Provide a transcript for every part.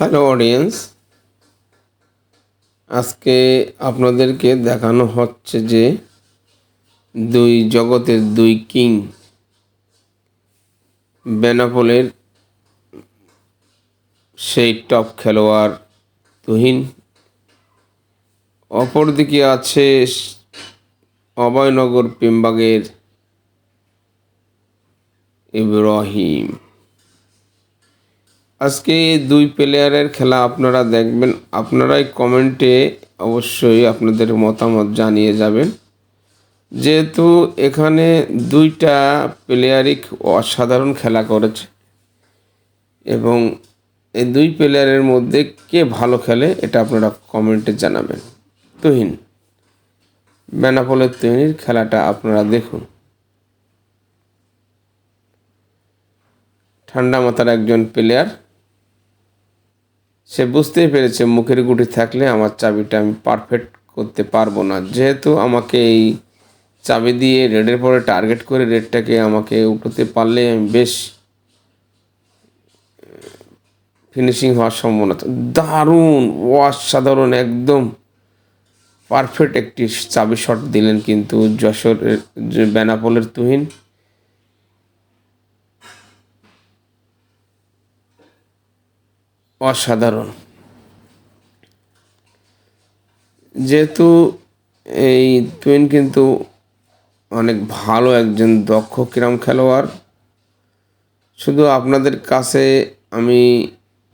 Hello audience আজকে আপনাদেরকে দেখানো হচ্ছে যে দুই জগতের দুই কিং বেনাপোলের সেই টপ খেলোয়াড় তুহিন। অপরদিকে আছে অভয়নগর পিমবাগের ইব্রাহিম। আজকে দুই প্লেয়ারের খেলা আপনারা দেখবেন। আপনারাই কমেন্টে অবশ্যই আপনাদের মতামত জানিয়ে যাবেন। যেহেতু এখানে দুইটা প্লেয়ারই অসাধারণ খেলা করেছে এবং এই দুই প্লেয়ারের মধ্যে কে ভালো খেলে এটা আপনারা কমেন্টে জানাবেন। তুহিন, বেনাপোলের তুহিনের খেলাটা আপনারা দেখুন। ঠান্ডা মাথার একজন প্লেয়ার সে বুঝতেই পেরেছে মুখের গুটি থাকলে আমার চাবিটা আমি পারফেক্ট করতে পারব না। যেহেতু আমাকে এই চাবি দিয়ে রেডের পরে টার্গেট করে রেডটাকে আমাকে উঠোতে পারলে আমি বেশ ফিনিশিং হওয়ার সম্ভাবনা দারুণ, অসাধারণ, একদম পারফেক্ট একটি চাবি শট দিলেন কিন্তু যশোরের যে বেনাপোলের তুহিন। অসাধারণ। যেহেতু এই টুইন কিন্তু অনেক ভালো একজন দক্ষ ক্রীড়াম খেলোয়াড়, শুধু আপনাদের কাছে আমি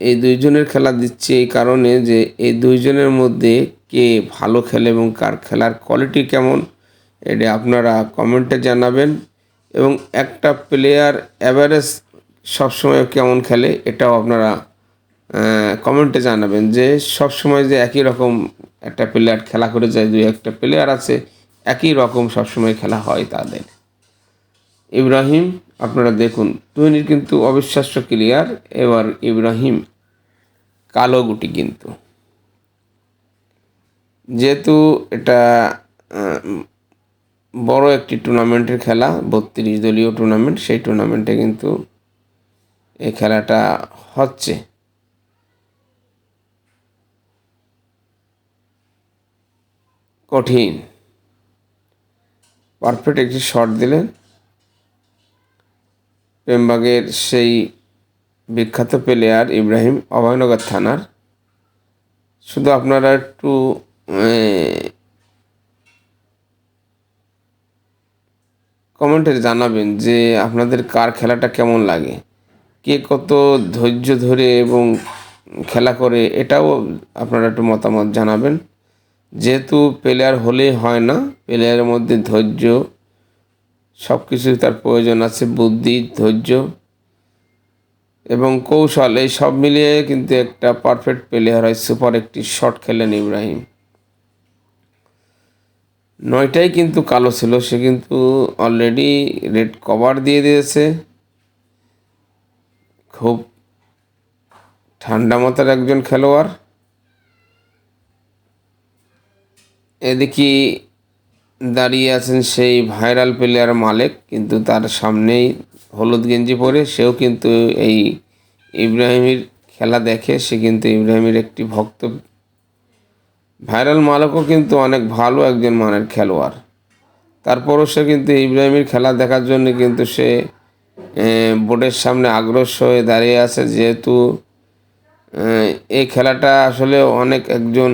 এই দুইজনের খেলা দিচ্ছি এই কারণে যে এই দুইজনের মধ্যে কে ভালো খেলে এবং কার খেলার কোয়ালিটি কেমন, এটা আপনারা কমেন্টে জানাবেন এবং একটা প্লেয়ার অ্যাভারেজ সবসময় কেমন খেলে এটাও আপনারা কমেন্টে জানাবেন যে সব সময় যে একই রকম একটা প্লেয়ার খেলা করে যায়, দুই একটা প্লেয়ার আছে, একই রকম সবসময় খেলা হয় তাদের। ইব্রাহিম, আপনারা দেখুন তুহিনীর কিন্তু অবিশ্বাস্য ক্লিয়ার এবার ইব্রাহিম, কালো গুটি কিন্তু। যেহেতু এটা বড় একটি টুর্নামেন্টের খেলা, বত্রিশ দলীয় টুর্নামেন্ট, সেই টুর্নামেন্টে কিন্তু এই খেলাটা হচ্ছে। কঠিন। পারফেক্ট একটি শট দিলেন। প্রেমবাগের সেই বিখ্যাত প্লেয়ার ইব্রাহিম অভয়নগর থানার। শুধু আপনারা একটু কমেন্টে জানাবেন যে আপনাদের কার খেলাটা কেমন লাগে। কে কত ধৈর্য ধরে এবং খেলা করে এটাও আপনারা একটু মতামত জানাবেন। যেহেতু প্লেয়ার হলেই হয় না প্লেয়ারের মধ্যে ধৈর্য সব কিছুই তার প্রয়োজন আছে, বুদ্ধি, ধৈর্য এবং কৌশল, এই সব মিলিয়ে কিন্তু একটা পারফেক্ট প্লেয়ার হয় সুপার একটি শট খেলেন ইব্রাহিম। নয়টাই কিন্তু কালো ছিল, সে কিন্তু অলরেডি রেড কভার দিয়ে দিয়েছে। খুব ঠান্ডা মাথার একজন খেলোয়াড়। এদিকে দাঁড়িয়ে আছেন সেই ভাইরাল প্লেয়ার মালিক, কিন্তু তার সামনেই হলুদ গেঞ্জি পরে সেও কিন্তু এই ইব্রাহিমের খেলা দেখে, সে কিন্তু ইব্রাহিমের একটি ভক্ত। ভাইরাল মালিকও কিন্তু অনেক ভালো একজন মানের খেলোয়াড়। তারপরও সে কিন্তু ইব্রাহিমের খেলা দেখার জন্য কিন্তু সে বোর্ডের সামনে আগ্রস হয়ে দাঁড়িয়ে আছে, যেহেতু এই খেলাটা আসলে অনেক একজন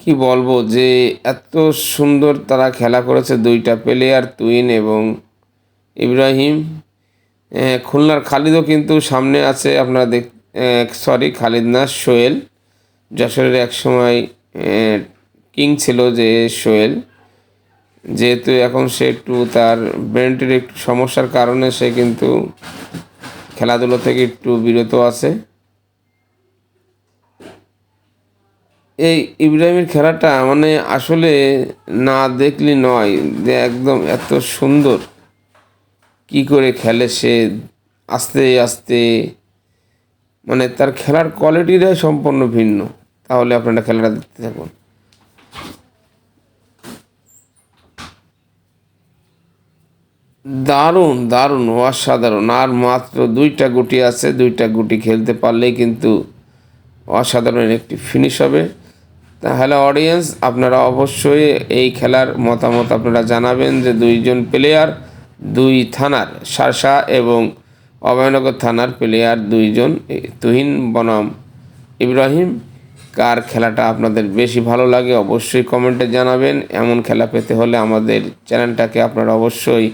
কি বলব যে এত সুন্দর তারা খেলা করেছে, দুইটা প্লেয়ার তুইন এবং ইব্রাহিম। খুলনার খালিদও কিন্তু সামনে আছে, আপনারা দেখ সরি খালিদ না সোয়েল যশোরের এক সময় কিং ছিল যে সোয়েল যেহেতু এখন সে একটু তার ব্রেনটির একটু সমস্যার কারণে সে কিন্তু খেলাধুলো থেকে একটু বিরত আছে। এই ইব্রাহিমের খেলাটা মানে আসলে না দেখলে নয় যে একদম এত সুন্দর। কি করে খেলে সে? আস্তে আস্তে মানে তার খেলার কোয়ালিটিটাই সম্পূর্ণ ভিন্ন। তাহলে আপনারা খেলাটা দেখতে থাকুন। দারুণ দারুণ, অসাধারণ। আর মাত্র দুইটা গুটি আছে, দুইটা গুটি খেলতে পারলেই কিন্তু অসাধারণ একটি ফিনিশ হবে। তাহলে অডিয়েন্স আপনারা অবশ্যই এই খেলার মতামত আপনারা জানাবেন যে দুইজন প্লেয়ার দুই থানার শার্শা এবং অভয়নগর থানার প্লেয়ার দুইজন তুহিন বনাম ইব্রাহিম। কার খেলাটা আপনাদের বেশি ভালো লাগে অবশ্যই কমেন্টে জানাবেন। এমন খেলা পেতে হলে আমাদের চ্যানেলটাকে আপনারা অবশ্যই